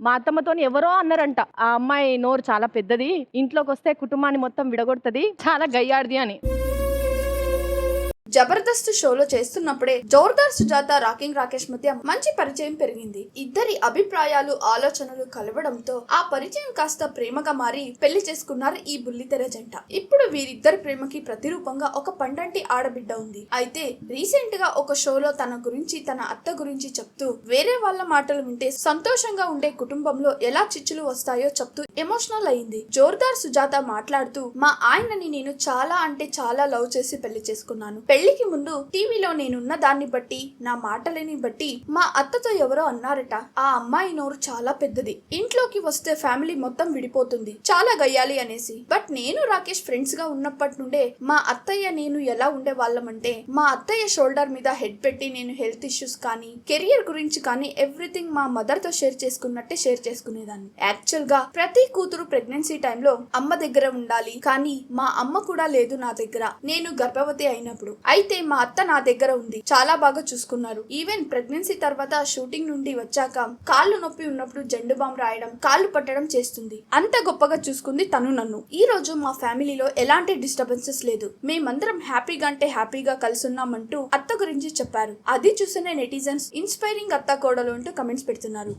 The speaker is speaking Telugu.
మా అత్తమ్మతో ఎవరో అన్నారంట ఆ అమ్మాయి నోరు చాలా పెద్దది ఇంట్లోకి వస్తే కుటుంబాన్ని మొత్తం విడగొడుతుంది చాలా గయ్యాడిది అని. జబర్దస్త్ షోలో చేస్తున్నప్పుడే జోర్దార్ సుజాత రాకింగ్ రాకేష్ మధ్య మంచి పరిచయం పెరిగింది. ఇద్దరి అభిప్రాయాలు ఆలోచనలు కలవడంతో ఆ పరిచయం కాస్త ప్రేమగా మారి పెళ్ళి చేసుకున్నారు ఈ బుల్లితెర జంట. ఇప్పుడు వీరిద్దరి ప్రేమకి ప్రతిరూపంగా ఒక పండంటి ఆడబిడ్డ ఉంది. అయితే రీసెంట్గా ఒక షోలో తన గురించి తన అత్త గురించి చెప్తూ వేరే వాళ్ళ మాటలు వింటే సంతోషంగా ఉండే కుటుంబంలో ఎలా చిచ్చులు వస్తాయో చెప్తూ ఎమోషనల్ అయింది. జోర్దార్ సుజాత మాట్లాడుతూ మా ఆయనని నేను చాలా అంటే చాలా లవ్ చేసి పెళ్ళి చేసుకున్నాను. పెళ్ళికి ముందు టీవీలో నేనున్న దాన్ని బట్టి నా మాటలని బట్టి మా అత్తతో ఎవరో అన్నారట. ఆ అమ్మాయి నోరు చాలా పెద్దది. ఇంట్లోకి వస్తే ఫ్యామిలీ మొత్తం విడిపోతుంది. చాలా గయ్యాలి అనేసి. బట్ నేను రాకేష్ ఫ్రెండ్స్గా ఉన్నప్పటి నుండే మా అత్తయ్య నేను ఎలా ఉండే వాళ్ళమంటే మా అత్తయ్య షోల్డర్ మీద హెడ్ పెట్టి నేను హెల్త్ ఇష్యూస్ కానీ కెరియర్ గురించి కానీ ఎవ్రీథింగ్ మా మదర్తో షేర్ చేసుకున్నట్టే షేర్ చేసుకునేదాన్ని. యాక్చువల్గా ప్రతి కూతురు ప్రెగ్నెన్సీ టైంలో అమ్మ దగ్గర ఉండాలి. కానీ మా అమ్మ కూడా లేదు నా దగ్గర. నేను గర్భవతి అయినప్పుడు. అయితే మా అత్త నా దగ్గర ఉంది. చాలా బాగా చూసుకున్నారు. ఈవెన్ ప్రెగ్నెన్సీ తర్వాత షూటింగ్ నుండి వచ్చాక కాళ్ళు నొప్పి ఉన్నప్పుడు జెండు బామ్ రాయడం కాళ్ళు పట్టడం చేస్తుంది. అంత గొప్పగా చూసుకుంది తను నన్ను. ఈ రోజు మా ఫ్యామిలీలో ఎలాంటి డిస్టర్బెన్సెస్ లేదు. మేమందరం హ్యాపీగా అంటే హ్యాపీగా కలుసున్నామంటూ అత్త గురించి చెప్పారు. అది చూసిన నెటిజన్స్ ఇన్స్పైరింగ్ అత్త కోడలు అంటూ కమెంట్స్ పెడుతున్నారు.